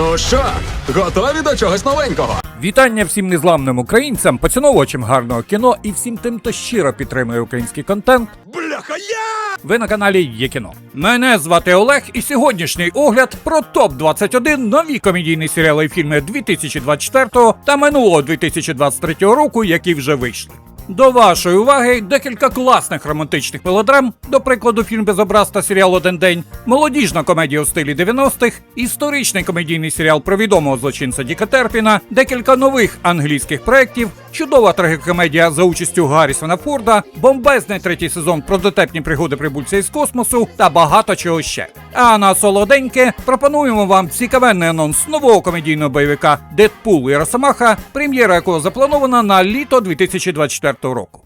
Ну що, готові до чогось новенького? Вітання всім незламним українцям, поціновувачам гарного кіно і всім тим, хто щиро підтримує український контент. Бляха, я! Ви на каналі Є кіно. Мене звати Олег, і сьогоднішній огляд про топ 21 нові комедійні серіали і фільми 2024 та минулого 2023 року, які вже вийшли. До вашої уваги декілька класних романтичних мелодрам, до прикладу, фільм без образ та серіал Один день, молодіжна комедія у стилі 90-х, історичний комедійний серіал про відомого злочинця Діка Терпіна, декілька нових англійських проєктів, чудова трагікомедія за участю Гаррісона Форда, бомбезний третій сезон про дотепні пригоди прибульця із космосу та багато чого ще. А на солоденьке пропонуємо вам цікавенний анонс нового комедійного бойовика Дедпул і Росомаха, прем'єра якого запланована на літо 2024 року.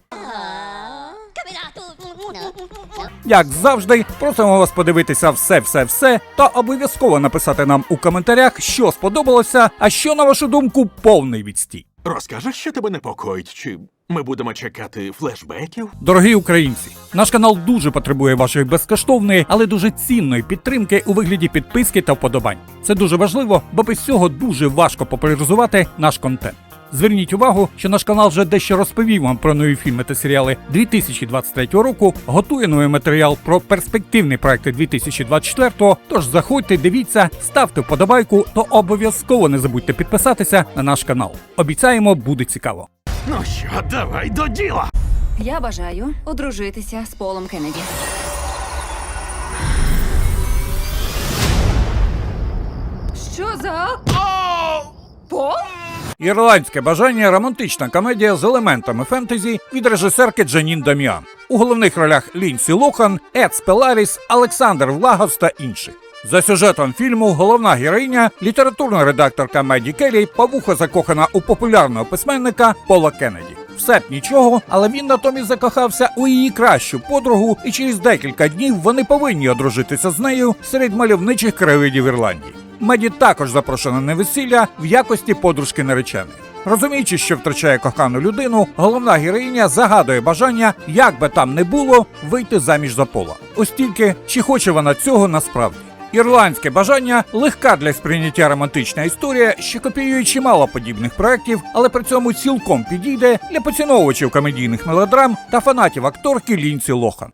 Як завжди, просимо вас подивитися все-все-все та обов'язково написати нам у коментарях, що сподобалося, а що, на вашу думку, повний відстій. Розкажеш, що тебе непокоїть? Чи ми будемо чекати флешбеків? Дорогі українці, наш канал дуже потребує вашої безкоштовної, але дуже цінної підтримки у вигляді підписки та вподобань. Це дуже важливо, бо без цього дуже важко популяризувати наш контент. Зверніть увагу, що наш канал вже дещо розповів вам про нові фільми та серіали 2023 року, готує новий матеріал про перспективні проекти 2024-го. Тож заходьте, дивіться, ставте вподобайку, то обов'язково не забудьте підписатися на наш канал. Обіцяємо, буде цікаво. Ну що, давай до діла. Я бажаю одружитися з Полом Кеннеді. Що за. Пол? Ірландське бажання романтична комедія з елементами фентезі від режисерки Джанін Дам'ян. У головних ролях Лінсі Лохан, Ед Спеларіс, Олександр Влагос та інші. За сюжетом фільму головна героїня, літературна редакторка Меді Келлі, павуха закохана у популярного письменника Пола Кеннеді. Все б нічого, але він натомість закохався у її кращу подругу, і через декілька днів вони повинні одружитися з нею серед мальовничих краєвидів Ірландії. Меді також запрошена на весілля в якості подружки нареченої. Розуміючи, що втрачає кохану людину, головна героїня загадує бажання, як би там не було, вийти заміж за пола. Ось чи хоче вона цього насправді. Ірландське бажання легка для сприйняття романтична історія, що копіює чимало подібних проєктів, але при цьому цілком підійде для поціновувачів комедійних мелодрам та фанатів акторки Лінсі Лохан.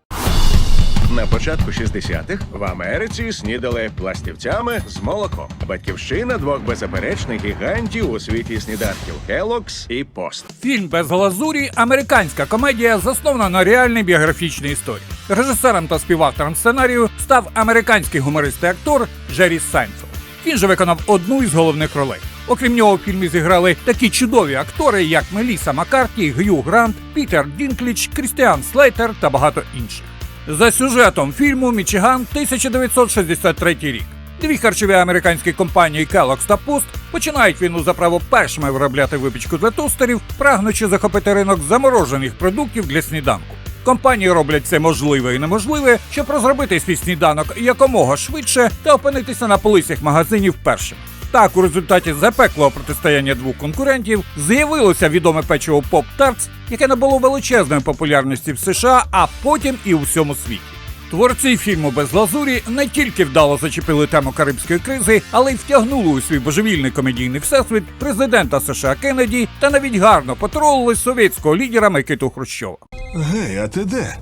На початку 60-х в Америці снідали пластівцями з молоком. Батьківщина двох беззаперечних гігантів у світі сніданків Келокс і Пост. Фільм без глазурі американська комедія, заснована на реальній біографічній історії. Режисером та співавтором сценарію став американський гуморист і актор Джері Сайнфелд. Він же виконав одну із головних ролей. Окрім нього, в фільмі зіграли такі чудові актори, як Меліса Маккарті, Г'ю Грант, Пітер Дінкліч, Крістіан Слейтер та багато інших. За сюжетом фільму Мічиган 1963 рік. Дві харчові американські компанії Kellogg's та Post починають війну за право першими виробляти випічку для тостерів, прагнучи захопити ринок заморожених продуктів для сніданку. Компанії роблять це можливе і неможливе, щоб розробити свій сніданок якомога швидше та опинитися на полицях магазинів першим. Так, у результаті запеклого протистояння двох конкурентів з'явилося відоме печиво Pop Tarts, яке набуло величезної популярності в США, а потім і у всьому світі. Творці фільму без лазурі не тільки вдало зачепили тему карибської кризи, але й втягнули у свій божевільний комедійний всесвіт президента США Кеннеді та навіть гарно потролили совєтського лідера Микиту Хрущова. Гей, а ти де?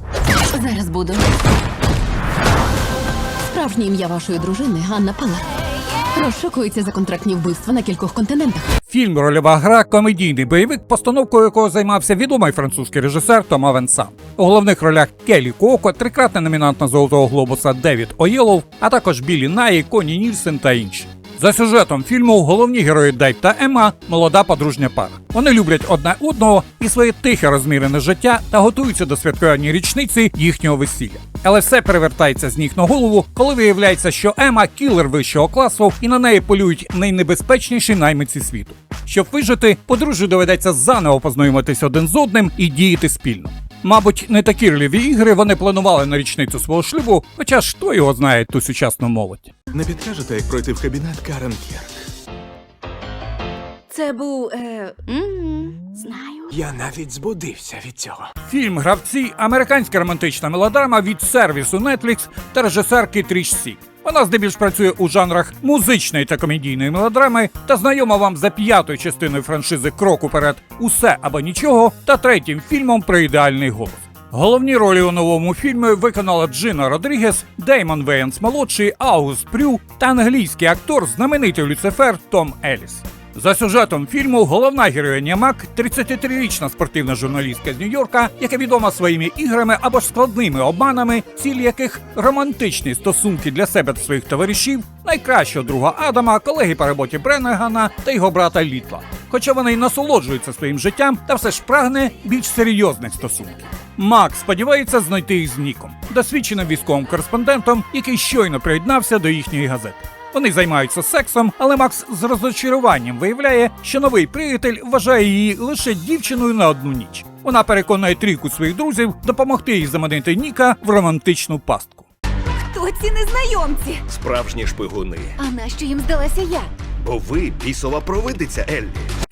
Зараз буду. Справжнє ім'я вашої дружини Ганна Палар. Розшукується за контрактні вбивства на кількох континентах. Фільм Рольова гра комедійний бойовик, постановкою якого займався відомий французький режисер Тома Венсан. У головних ролях Келі Коко, трикратний номінант на Золотого глобуса Девід Оєлов, а також Білі Наї, Коні Нільсен та інші. За сюжетом фільму головні герої Дейв та Ема молода подружня пара. Вони люблять одне одного і своє тихе розмірене життя та готуються до святкування річниці їхнього весілля. Але все перевертається з ніг на голову, коли виявляється, що Ема кілер вищого класу, і на неї полюють найнебезпечніші наймиці світу. Щоб вижити, подружжю доведеться заново познайомитись один з одним і діяти спільно. Мабуть, не такі рольові ігри вони планували на річницю свого шлюбу, хоча ж хто його знає ту сучасну молодь. Не підкажете, як пройти в кабінет Карен Кірк? Це був. Е... м, Знаю. Я навіть збудився від цього. Фільм Гравці американська романтична мелодрама від сервісу Netflix та режисерки Тріш Сі. Вона здебільш працює у жанрах музичної та комедійної мелодрами та знайома вам за п'ятою частиною франшизи Крок уперед Усе або нічого та третім фільмом про ідеальний голос. Головні ролі у новому фільмі виконала Джина Родрігес, Деймон Веєнс молодший, Аугуст Прю та англійський актор, знаменитий Люцифер Том Еліс. За сюжетом фільму головна героїня Мак 33-річна спортивна журналістка з Нью-Йорка, яка відома своїми іграми або ж складними обманами, ціль яких романтичні стосунки для себе та своїх товаришів, найкращого друга Адама, колеги по роботі Бреннегана та його брата Літла. Хоча вона й насолоджується своїм життям та все ж прагне більш серйозних стосунків. Мак сподівається знайти їх з Ніком, досвідченим військовим кореспондентом, який щойно приєднався до їхньої газети. Вони займаються сексом, але Макс з розочаруванням виявляє, що новий приятель вважає її лише дівчиною на одну ніч. Вона переконує трійку своїх друзів допомогти їй заманити Ніка в романтичну пастку. Хто ці незнайомці? Справжні шпигуни. А нащо їм здалася я? Бо ви бісова провидиця Еллі.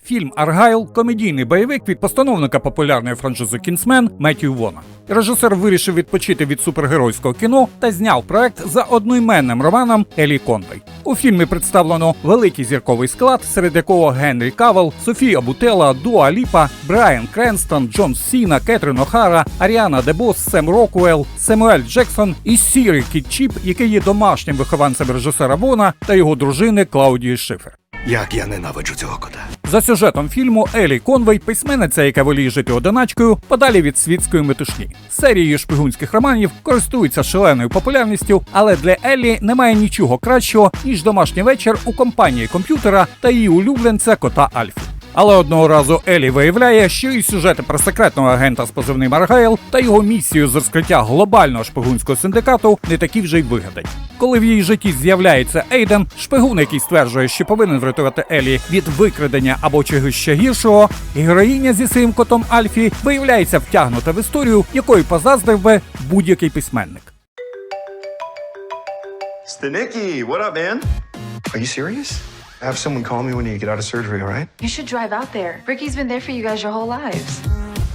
Фільм Аргайл комедійний бойовик від постановника популярної франшизи Кінсмен Меттью Вона. Режисер вирішив відпочити від супергеройського кіно та зняв проект за одноіменним романом Елі Конвей. У фільмі представлено великий зірковий склад, серед якого Генрі Кавел, Софія Бутела, Дуа Ліпа, Брайан Кренстон, Джон Сіна, Кетрін Охара, Аріана Дебос, Сем Рокуел, Семуель Джексон і Сірі Кіт Чіп, який є домашнім вихованцем режисера Вона та його дружини Клаудії Шифер. Як я ненавиджу цього кота. За сюжетом фільму Елі Конвей, письменниця, яка воліє жити одиначкою, подалі від світської метушні. Серії шпигунських романів користуються шаленою популярністю, але для Елі немає нічого кращого ніж домашній вечір у компанії комп'ютера та її улюбленця кота Альфі. Але одного разу Елі виявляє, що і сюжети про секретного агента з позивним Аргайл та його місію з розкриття глобального шпигунського синдикату не такі вже й вигадані. Коли в її житті з'являється Ейден, шпигун, який стверджує, що повинен врятувати Елі від викрадення або чогось ще гіршого, героїня зі своїм котом Альфі виявляється втягнута в історію, якої позаздрив би будь-який письменник. Stanicki, what up, man? Are you serious? Have someone call me when you get out of surgery, all right? You should drive out there. Ricky's been there for you guys your whole lives.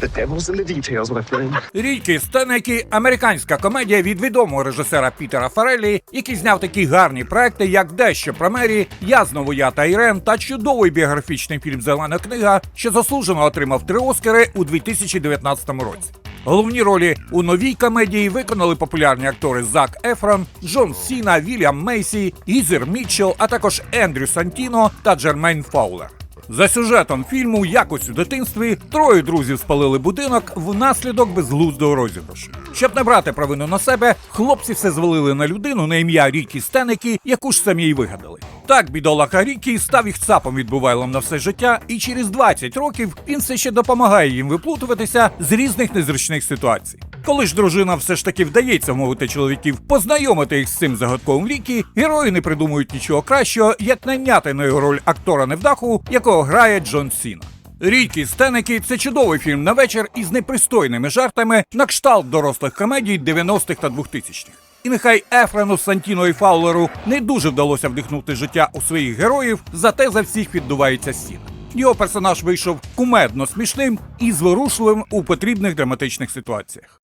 The devil's in the details, my friend. Рікі Стенекі американська комедія від відомого режисера Пітера Фарелі, який зняв такі гарні проекти, як дещо про Мері, Я знову я та Ірен та чудовий біографічний фільм Зелена книга, що заслужено отримав три Оскари у 2019 році. Головні ролі у новій комедії виконали популярні актори Зак Ефрон, Джон Сіна, Вільям Мейсі, Ізер Мітчелл, а також Ендрю Сантіно та Джермейн Фаулер. За сюжетом фільму Якось у дитинстві троє друзів спалили будинок внаслідок безглуздого розіграшу. Щоб не брати провину на себе, хлопці все звалили на людину на ім'я Рікі Стенекі, яку ж самі й вигадали. Так бідолаха Рікі став їх цапом відбувайлом на все життя, і через 20 років він все ще допомагає їм виплутуватися з різних незручних ситуацій. Коли ж дружина все ж таки вдається вмовити чоловіків познайомити їх з цим загадковим Рікі, герої не придумують нічого кращого, як найняти на його роль актора невдаху, якого грає Джон Сіна. Рікі Стенекі це чудовий фільм на вечір із непристойними жартами на кшталт дорослих комедій 90-х та 2000-х. І нехай Ефрену, Сантіно і Фаулеру не дуже вдалося вдихнути життя у своїх героїв, зате за всіх віддувається Сіна. Його персонаж вийшов кумедно смішним і зворушливим у потрібних драматичних ситуаціях.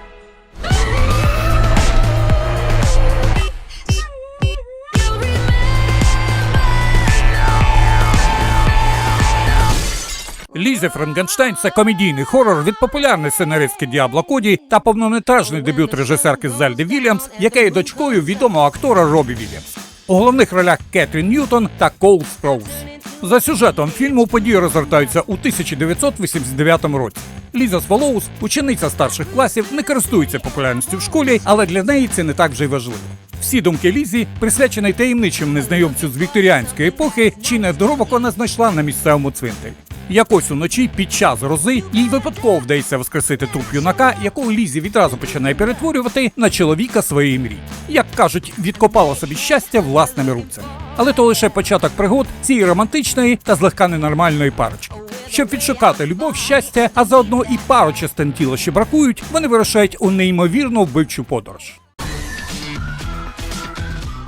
Лізі Франкенштейн це комедійний хорор від популярної сценаристки Діабло Коді та повнометражний дебют режисерки Зельди Вільямс, яка є дочкою відомого актора Робі Вільямс. У головних ролях Кетрін Ньютон та Коул Строуз. За сюжетом фільму події розгортаються у 1989 році. Ліза Сволоус, учениця старших класів, не користується популярністю в школі, але для неї це не так вже й важливо. Всі думки Лізі присвячені таємничим незнайомцю з вікторіанської епохи, чи недоробок вона знайшла на місцевому цвинтарі. Якось уночі під час грози їй випадково вдається воскресити труп юнака, якого Лізі відразу починає перетворювати на чоловіка своєї мрії. Як кажуть, відкопала собі щастя власними руцями. Але то лише початок пригод цієї романтичної та злегка ненормальної парочки. Щоб відшукати любов, щастя, а заодно і пару частин тіла, що бракують, вони вирушають у неймовірну вбивчу подорож.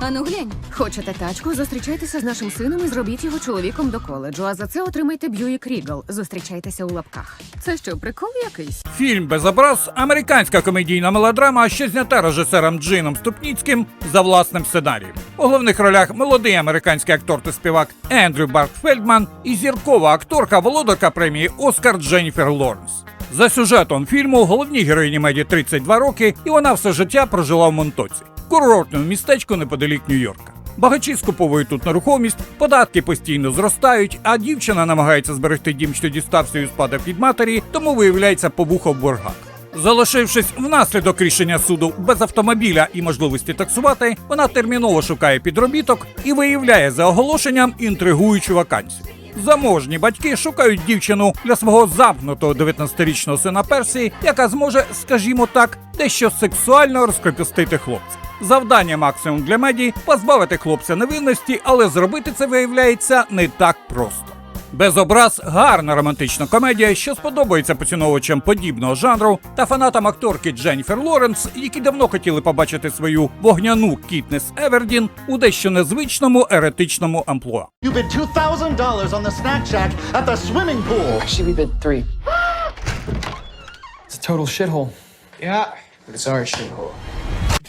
Ану глянь. Хочете тачку? Зустрічайтеся з нашим сином і зробіть його чоловіком до коледжу. А за це отримайте Б'юїк Рігл. Зустрічайтеся у лапках. Це що, прикол якийсь? Фільм без образ американська комедійна мелодрама, що знята режисером Джином Ступніцьким за власним сценарієм. У головних ролях молодий американський актор та співак Ендрю Барк Фельдман і зіркова акторка володарка премії Оскар Дженніфер Лоренс. За сюжетом фільму головній героїні Меді 32 роки, і вона все життя прожила в Монтоці, курортному містечку неподалік Нью-Йорка. Багачі скуповують тут нерухомість, податки постійно зростають, а дівчина намагається зберегти дім, що дістався і спадок від матері, тому виявляється повуха в боргах. Залишившись внаслідок рішення суду без автомобіля і можливості таксувати, вона терміново шукає підробіток і виявляє за оголошенням інтригуючу вакансію. Заможні батьки шукають дівчину для свого замкнутого 19-річного сина Персії, яка зможе, скажімо так, дещо сексуально розкопістити хлопця. Завдання максимум для медій позбавити хлопця невинності, але зробити це виявляється не так просто. Без образ гарна романтична комедія, що сподобається поціновувачам подібного жанру та фанатам акторки Дженніфер Лоренс, які давно хотіли побачити свою вогняну Кітнес Евердін у дещо незвичному еретичному амплуа. You bid $2,000 on the snack shack at the swimming pool. Actually, we bid three. It's a total shithole. Yeah.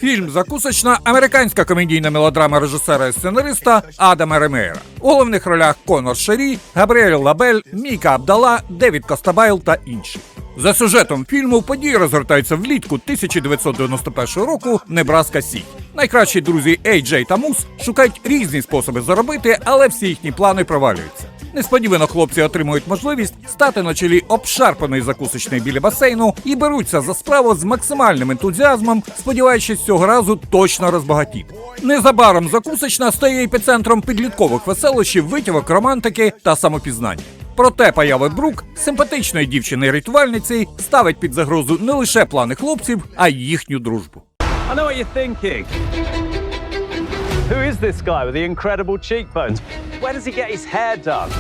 Фільм закусочна американська комедійна мелодрама режисера і сценариста Адама Ремейра. У головних ролях Конор Шері, Габріель Лабель, Міка Абдала, Девід Костабайл та інші. За сюжетом фільму події розгортаються влітку 1991 року Небраска Сі. Найкращі друзі Ей Джей та Мус шукають різні способи заробити, але всі їхні плани провалюються. Несподівано хлопці отримують можливість стати на чолі обшарпаної закусочної біля басейну і беруться за справу з максимальним ентузіазмом, сподіваючись цього разу точно розбагатіти. Незабаром закусочна стає епіцентром підліткових веселощів, витівок, романтики та самопізнання. Проте поява Брук, симпатичної дівчини-рятувальниці, ставить під загрозу не лише плани хлопців, а й їхню дружбу. I know what you're thinking. Who is this guy with the incredible cheekbones? Where does he get his hair done?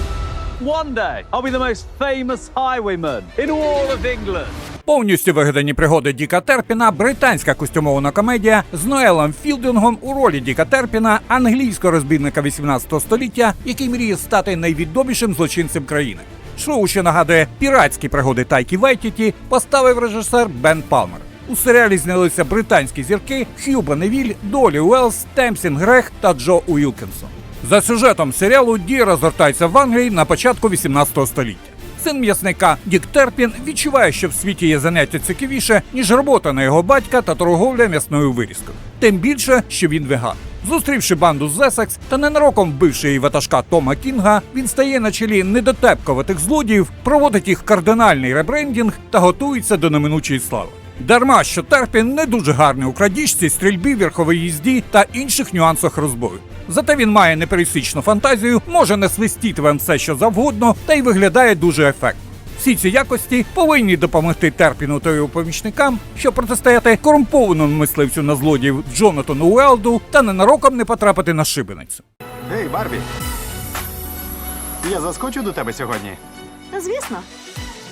One day, I'll be the most famous highwayman in all of England. Повністю вигадані пригоди Діка Терпіна, британська костюмована комедія з Ноелом Філдингом у ролі Діка Терпіна, англійського розбійника 18 століття, який мріє стати найвідомішим злочинцем країни. Шоу, що нагадує піратські пригоди Тайкі Вайтіті, поставив режисер Бен Палмер. У серіалі знялися британські зірки Хью Бонневіль, Долі Уелс, Темсін Грех та Джо Уілкінсон. За сюжетом серіалу дія розгортається в Англії на початку 18 століття. Син м'ясника Дік Терпін відчуває, що в світі є заняття цікавіше, ніж робота на його батька та торговля м'ясною вирізкою. Тим більше, що він веган. Зустрівши банду з Есекс та ненароком вбивши її ватажка Тома Кінга, він стає на чолі недотепковатих злодіїв, проводить їх кардинальний ребрендінг та готується до неминучої слави. Дарма, що Терпін не дуже гарний у крадіжці, стрільбі, верховій їзді та інших нюансах розбою. Зате він має непересічну фантазію, може не свистіти вам все, що завгодно, та й виглядає дуже ефектно. Всі ці якості повинні допомогти Терпіну та його помічникам, щоб протистояти корумпованому мисливцю на злодіїв Джонатану Уелду та ненароком не потрапити на шибеницю. Ей, Барбі. Я заскочу до тебе сьогодні. Звісно.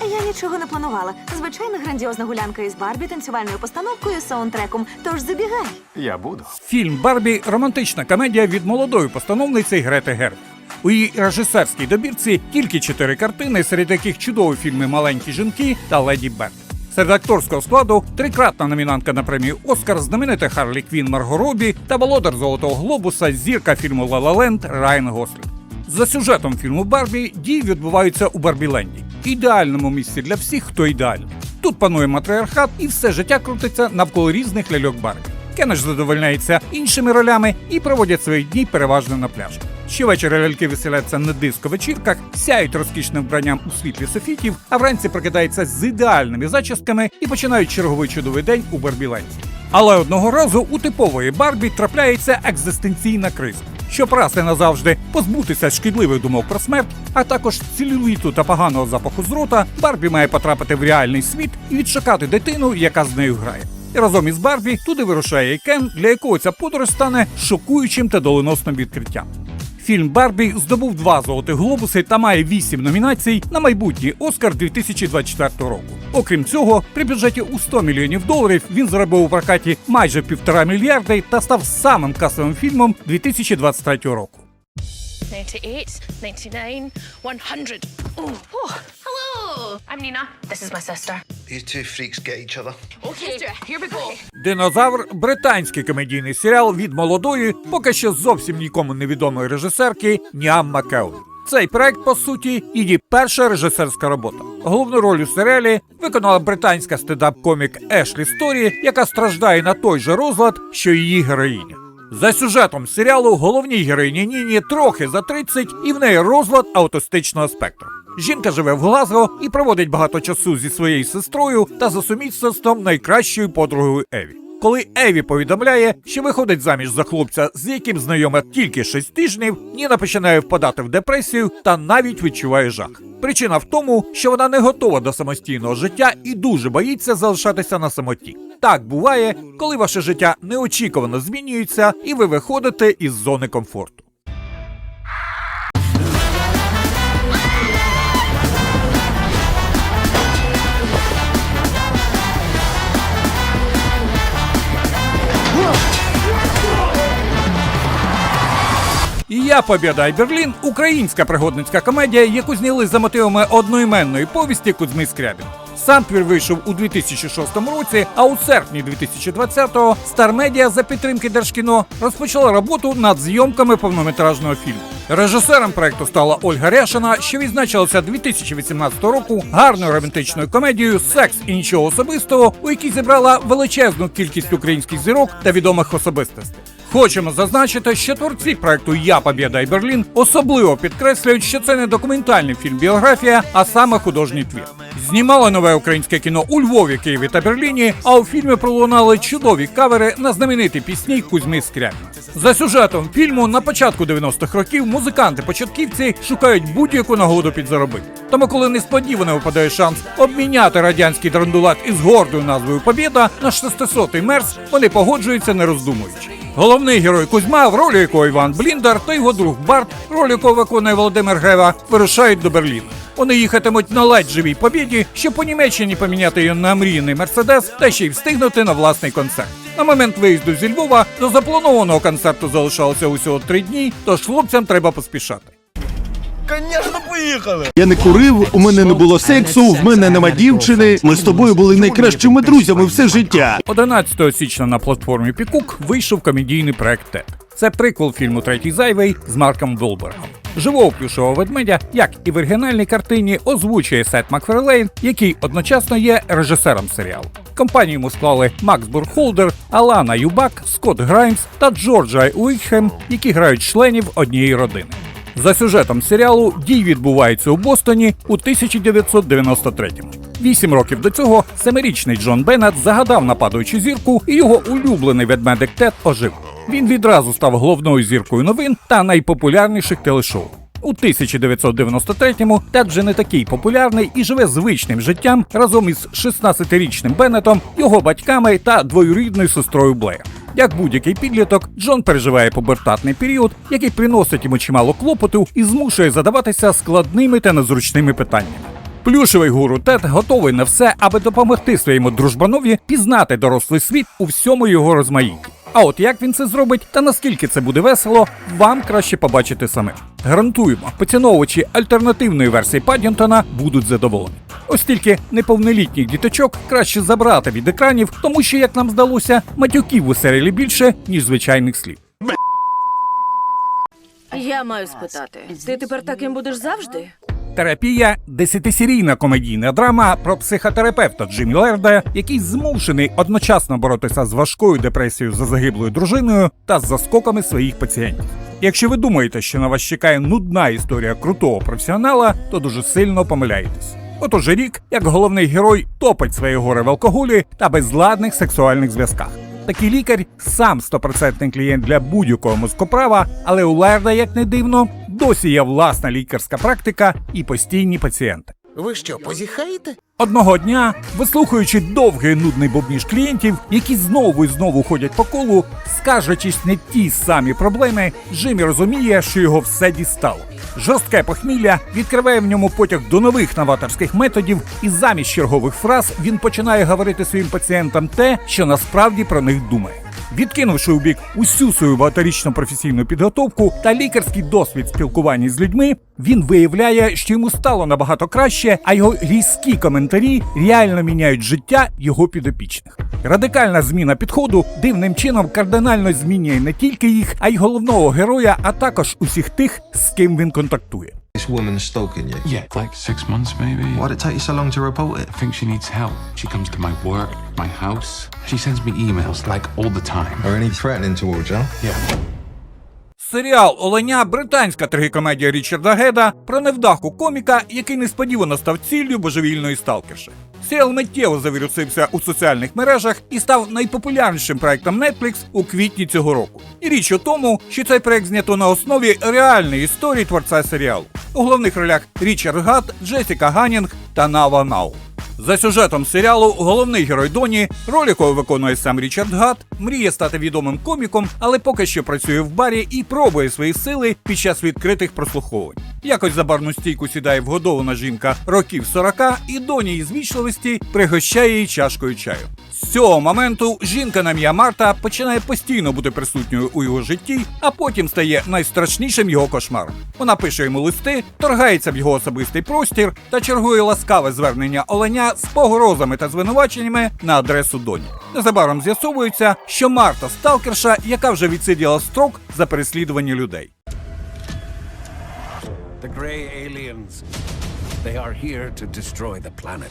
Я нічого не планувала. Звичайна грандіозна гулянка із Барбі, танцювальною постановкою, саундтреком. Тож забігай. Я буду. Фільм Барбі романтична комедія від молодої постановниці Грети Гервіг. У її режисерській добірці тільки чотири картини, серед яких чудові фільми Маленькі жінки та Леді Берд. Серед акторського складу трикратна номінантка на премію Оскар, знаменита Харлі Квін Марго Робі та володар Золотого Глобуса, зірка фільму «Ла Ла Ленд» Райан Гослінг. За сюжетом фільму Барбі дії відбуваються у Барбіленді, ідеальному місці для всіх, хто ідеальний. Тут панує матріархат, і все життя крутиться навколо різних ляльок Барбі. Кеннеш задовольняється іншими ролями і проводять свої дні переважно на пляжі. Щовечора ляльки веселяться на диско-вечірках, сяють розкішним вбранням у світлі софітів, а вранці прокидаються з ідеальними зачісками і починають черговий чудовий день у Барбіленді. Але одного разу у типової Барбі трапляється екзистенційна криза. Щоб раз і назавжди позбутися шкідливих думок про смерть, а також целюліту та поганого запаху з рота, Барбі має потрапити в реальний світ і відшукати дитину, яка з нею грає. І разом із Барбі туди вирушає і Кен, для якого ця подорож стане шокуючим та доленосним відкриттям. Фільм Барбі здобув два золотих глобуси та має вісім номінацій на майбутній Оскар 2024 року. Окрім цього, при бюджеті у 100 мільйонів доларів він заробив у прокаті майже півтора мільярди та став самим касовим фільмом 2023 року. 98, 99, 100. Ooh. Oh, hello. I'm Nina. This is my sister. These two freaks get each other. Okay, here we go. Динозавр британський комедійний серіал від молодої, поки що зовсім нікому невідомої режисерки Ніам Макеон. Цей проект, по суті, її перша режисерська робота. Головну роль у серіалі виконала британська стендап-комік Ешлі Сторі, яка страждає на той же розлад, що її героїня. За сюжетом серіалу головній героїні Ніні трохи за 30 і в неї розлад аутистичного спектру. Жінка живе в Глазго і проводить багато часу зі своєю сестрою та за сумісництвом найкращою подругою Еві. Коли Еві повідомляє, що виходить заміж за хлопця, з яким знайома тільки 6 тижнів, Ніна починає впадати в депресію та навіть відчуває жах. Причина в тому, що вона не готова до самостійного життя і дуже боїться залишатися на самоті. Так буває, коли ваше життя неочікувано змінюється і ви виходите із зони комфорту. Я і Берлін українська пригодницька комедія, яку зняли за мотивами одноіменної повісті Кузьми Скрябін. Сам твір вийшов у 2006 році, а у серпні 2020-го Star Media за підтримки Держкіно розпочала роботу над зйомками повнометражного фільму. Режисером проекту стала Ольга Ряшина, що відзначилася 2018 року гарною романтичною комедією Секс і нічого особистого, у якій зібрала величезну кількість українських зірок та відомих особистостей. Хочемо зазначити, що творці проекту Я Побєда і Берлін особливо підкреслюють, що це не документальний фільм біографія, а саме художній твір. Знімали нове українське кіно у Львові, Києві та Берліні. А у фільмі пролунали чудові кавери на знамениті пісні Кузьми Скрябін. За сюжетом фільму на початку 90-х років музиканти-початківці шукають будь-яку нагоду підзаробити. Тому, коли несподівано випадає шанс обміняти радянський драндулат із гордою назвою Побєда на 600-й мерс, вони погоджуються не роздумуючи. Головний герой Кузьма, в ролі якого Іван Бліндар та його друг Барт, роль якого виконує Володимир Гева, вирушають до Берліна. Вони їхатимуть на ледь живій побіді, щоб по Німеччині поміняти її на мрійний мерседес та ще й встигнути на власний концерт. На момент виїзду зі Львова до запланованого концерту залишалося усього три дні, тож хлопцям треба поспішати. Я не курив, у мене не було сексу, в мене нема дівчини. Ми з тобою були найкращими друзями все життя. 11 січня на платформі Пікук вийшов комедійний проект Тед. Це приквел фільму Третій зайвий з Марком Долбергом. Живого плюшового ведмедя, як і в оригінальній картині, озвучує Сет Макферлейн, який одночасно є режисером серіалу. Компанію йому склали Макс Бурхолдер, Алана Юбак, Скотт Граймс та Джорджа Уікхем, які грають членів однієї родини. За сюжетом серіалу дій відбувається у Бостоні у 1993-му. Вісім років до цього семирічний Джон Беннет загадав на падаючу зірку, і його улюблений ведмедик Тед ожив. Він відразу став головною зіркою новин та найпопулярніших телешоу. У 1993-му Тед вже не такий популярний і живе звичним життям разом із 16-річним Беннетом, його батьками та двоюрідною сестрою Блеєр. Як будь-який підліток, Джон переживає пубертатний період, який приносить йому чимало клопоту і змушує задаватися складними та незручними питаннями. Плюшевий гуру Тед готовий на все, аби допомогти своєму дружбанові пізнати дорослий світ у всьому його розмаїтті. А от як він це зробить та наскільки це буде весело, вам краще побачити самим. Гарантуємо, поціновувачі альтернативної версії Паддінтона будуть задоволені. Ось тільки неповнолітніх діточок краще забрати від екранів, тому що, як нам здалося, матюків у серіалі більше, ніж звичайних слів. Я маю спитати, ти тепер таким будеш завжди? Терапія десятисерійна комедійна драма про психотерапевта Джиммі Лерда, який змушений одночасно боротися з важкою депресією за загиблою дружиною та з заскоками своїх пацієнтів. Якщо ви думаєте, що на вас чекає нудна історія крутого професіонала, то дуже сильно помиляєтесь. От уже рік, як головний герой топить своє горе в алкоголі та безладних сексуальних зв'язках. Такий лікар сам стопроцентний клієнт для будь-якого мозкоправа, але у Лерда, як не дивно, досі є власна лікарська практика і постійні пацієнти. Ви що, позіхаєте? Одного дня, вислухаючи довгий нудний бобніж клієнтів, які знову і знову ходять по колу, скаржачись не ті самі проблеми, Джиммі розуміє, що його все дістало. Жорстке похмілля відкриває в ньому потяг до нових новаторських методів, і замість чергових фраз він починає говорити своїм пацієнтам те, що насправді про них думає. Відкинувши у бік усю свою багаторічну професійну підготовку та лікарський досвід спілкування з людьми, він виявляє, що йому стало набагато краще, а його різкі коментарі реально міняють життя його підопічних. Радикальна зміна підходу дивним чином кардинально змінює не тільки їх, а й головного героя, а також усіх тих, з ким він контактує. This woman stalking you. Yeah, like six months maybe. Why'd it take you so long to report it? I think she needs help. She comes to my work, my house. She sends me emails like all the time. Are any threatening towards you? Yeah. Серіал Оленя британська трагікомедія Річарда Геда про невдаху коміка, який несподівано став ціллю божевільної сталкерши. Серіал миттєво завірусився у соціальних мережах і став найпопулярнішим проектом Netflix у квітні цього року. І річ у тому, що цей проект знято на основі реальної історії творця серіалу. У головних ролях Річард Гат, Джесіка Ганнінг та Нава Нау. За сюжетом серіалу головний герой Доні, роль якого виконує сам Річард Гат, мріє стати відомим коміком, але поки що працює в барі і пробує свої сили під час відкритих прослуховувань. Якось за барну стійку сідає вгодована жінка років 40, і Доні із вічливості пригощає її чашкою чаю. З цього моменту жінка на ім'я Марта починає постійно бути присутньою у його житті, а потім стає найстрашнішим його кошмаром. Вона пише йому листи, торгається в його особистий простір та чергує ласкаве звернення оленя з погрозами та звинуваченнями на адресу Доні. Незабаром з'ясовується, що Марта сталкерша, яка вже відсиділа строк за переслідування людей. The Grey Aliens. They are here to destroy the planet.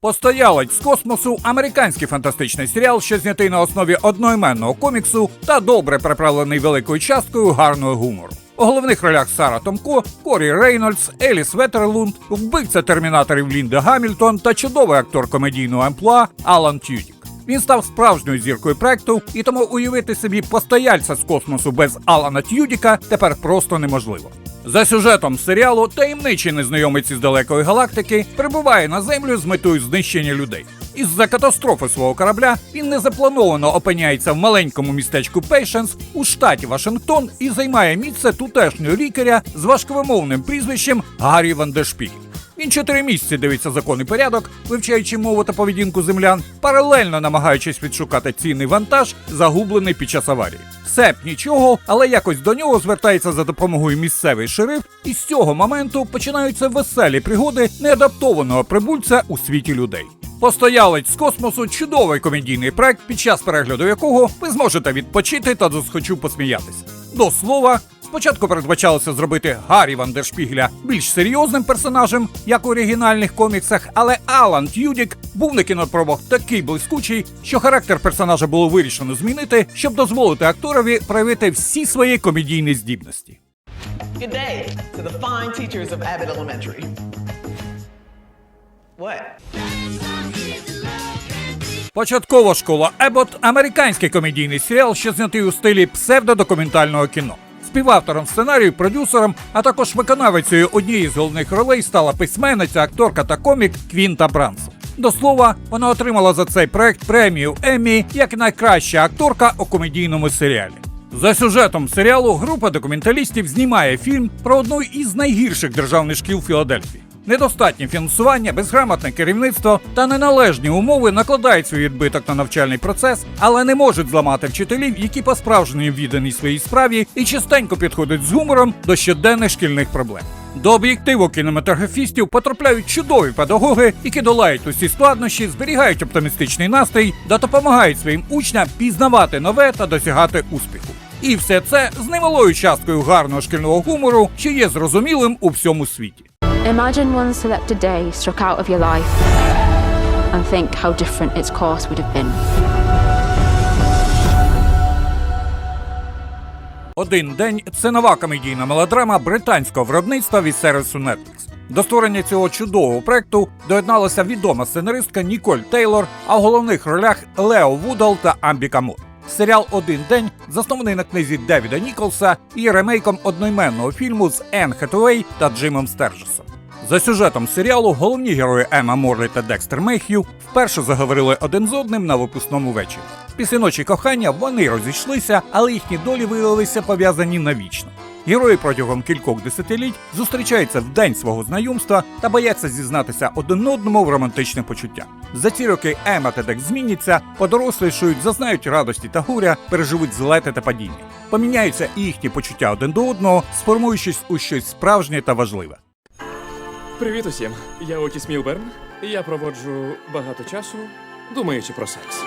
Постоялець з космосу американський фантастичний серіал, що знятий на основі одноіменного коміксу та добре приправлений великою часткою гарного гумору. У головних ролях Сара Томко, Корі Рейнольдс, Еліс Ветерлунд, вбивця термінаторів Лінда Гамільтон та чудовий актор комедійного амплуа Алан Тюдік. Він став справжньою зіркою проекту, і тому уявити собі постояльця з космосу без Алана Тюдіка тепер просто неможливо. За сюжетом серіалу таємничий незнайомець із далекої галактики прибуває на землю з метою знищення людей. Із-за катастрофи свого корабля він незаплановано опиняється в маленькому містечку Пейшенс у штаті Вашингтон і займає місце тутешнього лікаря з важковимовним прізвищем Гаррі Вандешпіль. Він чотири місяці дивиться закон і порядок, вивчаючи мову та поведінку землян, паралельно намагаючись відшукати цінний вантаж, загублений під час аварії. Все б нічого, але якось до нього звертається за допомогою місцевий шериф, і з цього моменту починаються веселі пригоди неадаптованого прибульця у світі людей. Постоялець з космосу чудовий комедійний проект, під час перегляду якого ви зможете відпочити та досхочу посміятися. До слова, спочатку передбачалося зробити Гаррі Вандершпігля більш серйозним персонажем, як у оригінальних коміксах, але Алан Тюдік був на кінопробах такий блискучий, що характер персонажа було вирішено змінити, щоб дозволити акторові проявити всі свої комедійні здібності. Good day to the fine teachers of Abbott Elementary. What? Початкова школа Ебот американський комедійний серіал, що знятий у стилі псевдодокументального кіно. Співавтором сценарію, продюсером, а також виконавицею однієї з головних ролей стала письменниця, акторка та комік Квінта Брансон. До слова, вона отримала за цей проект премію Еммі як найкраща акторка у комедійному серіалі. За сюжетом серіалу група документалістів знімає фільм про одну із найгірших державних шкіл Філадельфії. Недостатнє фінансування, безграмотне керівництво та неналежні умови накладають свій відбиток на навчальний процес, але не можуть зламати вчителів, які по-справжньому віддані своїй справі і частенько підходять з гумором до щоденних шкільних проблем. До об'єктиву кінематографістів потрапляють чудові педагоги, які долають усі складнощі, зберігають оптимістичний настрій та допомагають своїм учням пізнавати нове та досягати успіху. І все це з немалою часткою гарного шкільного гумору, що є зрозумілим у всьому світі. Imagine one selected day struck out of your life and think how different its course would have been. Один день це нова комедійна мелодрама британського виробництва від сервісу Netflix. До створення цього чудового проекту доєдналася відома сценаристка Ніколь Тейлор, а в головних ролях Лео Вудал та Амбі Камут. Серіал Один день заснований на книзі Девіда Ніколса і ремейком одноіменного фільму з Енн Хетуей та Джимом Стержесом. За сюжетом серіалу головні герої Ема Морлі та Декстер Мейх'ю вперше заговорили один з одним на випускному вечорі. Після ночі кохання вони розійшлися, але їхні долі виявилися пов'язані навічно. Герої протягом кількох десятиліть зустрічаються в день свого знайомства та бояться зізнатися один одному в романтичних почуттях. За ці роки Ема та Дек зміняться, подорослішують, зазнають радості та горя, переживуть злети та падіння. Поміняються і їхні почуття один до одного, сформуючись у щось справжнє та важливе. Привіт усім. Я Отіс Мілберн. Я проводжу багато часу, думаючи про секс.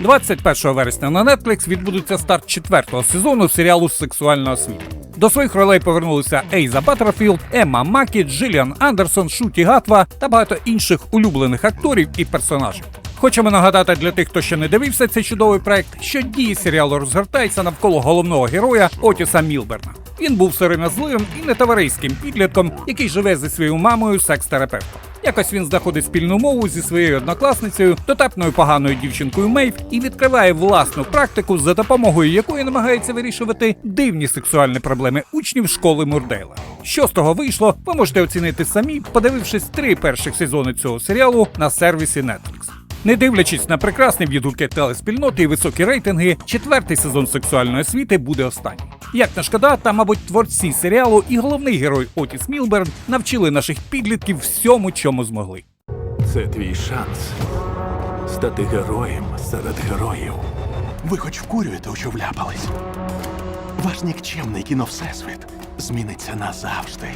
21 вересня на Netflix відбудеться старт четвертого сезону серіалу Сексуальна освіта. До своїх ролей повернулися Ейза Баттерфілд, Емма Макі, Джиліан Андерсон, Шуті Гатва та багато інших улюблених акторів і персонажів. Хочемо нагадати для тих, хто ще не дивився цей чудовий проект, що дії серіалу розгортаються навколо головного героя Отіса Мілберна. Він був сором'язливим і нетовариським підлітком, який живе зі своєю мамою секс-терапевтом. Якось він знаходить спільну мову зі своєю однокласницею, дотепною поганою дівчинкою Мейв, і відкриває власну практику, за допомогою якої намагається вирішувати дивні сексуальні проблеми учнів школи Мурдейла. Що з того вийшло, ви можете оцінити самі, подивившись три перших сезони цього серіалу на сервісі Netflix. Не дивлячись на прекрасні відгуки телеспільноти і високі рейтинги, четвертий сезон сексуальної освіти буде останній. Як не шкода, та, мабуть, творці серіалу і головний герой Отіс Мілберн навчили наших підлітків всьому, чому змогли. Це твій шанс стати героєм серед героїв. Ви хоч вкурюєте, у що вляпались? Ваш нікчемний кіновсесвіт зміниться назавжди.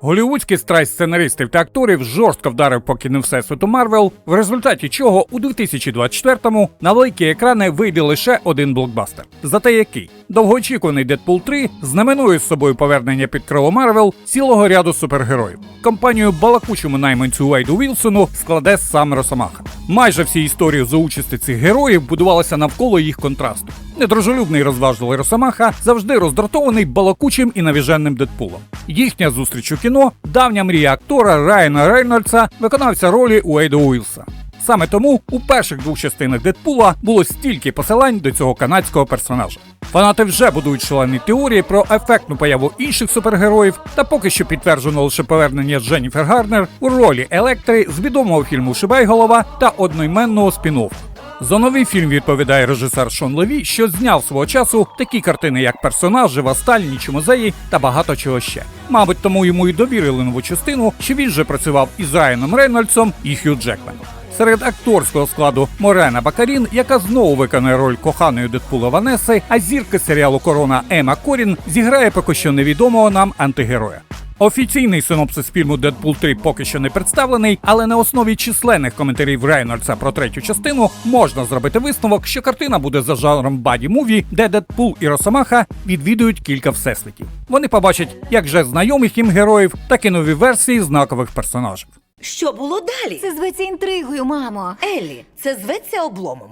Голівудський страйст сценаристів та акторів жорстко вдарив по кіно всесвіту Марвел, в результаті чого у 2024-му на великі екрани вийде лише один блокбастер. Зате який довгоочікуваний Дедпул 3 знаменує з собою повернення під крило Марвел цілого ряду супергероїв. Компанію балакучому найманцю Уейду Вілсону складе сам Росомаха. Майже всі історії за участі цих героїв будувалися навколо їх контрасту. Недружелюбний розважливий Росомаха завжди роздратований балакучим і навіженним Дедпулом. Їхня зустріч у кіно давня мрія актора Райана Рейнольдса, виконавця ролі Уейда Уілса. Саме тому у перших двох частинах Дедпула було стільки посилань до цього канадського персонажа. Фанати вже будують шалені теорії про ефектну появу інших супергероїв, та поки що підтверджено лише повернення Дженніфер Гарнер у ролі Електри з відомого фільму Шибайголова та одноіменного спін-оффу. За новий фільм відповідає режисер Шон Леві, що зняв свого часу такі картини, як персонаж, жива сталь, ніч музеї та багато чого ще. Мабуть, тому йому і довірили нову частину, що він вже працював із Райаном Рейнольдсом і Хью Джекменом. Серед акторського складу Морена Бакарін, яка знову виконує роль коханої Дедпула Ванеси, а зірка серіалу Корона Ема Корін зіграє поки що невідомого нам антигероя. Офіційний синопсис фільму Дедпул 3 поки що не представлений, але на основі численних коментарів Рейнольдса про третю частину можна зробити висновок, що картина буде за жанром баді муві, де Дедпул і Росомаха відвідують кілька всесвітів. Вони побачать як вже знайомих їм героїв, так і нові версії знакових персонажів. Що було далі? Це зветься інтригою, мамо. Еллі, це зветься обломом.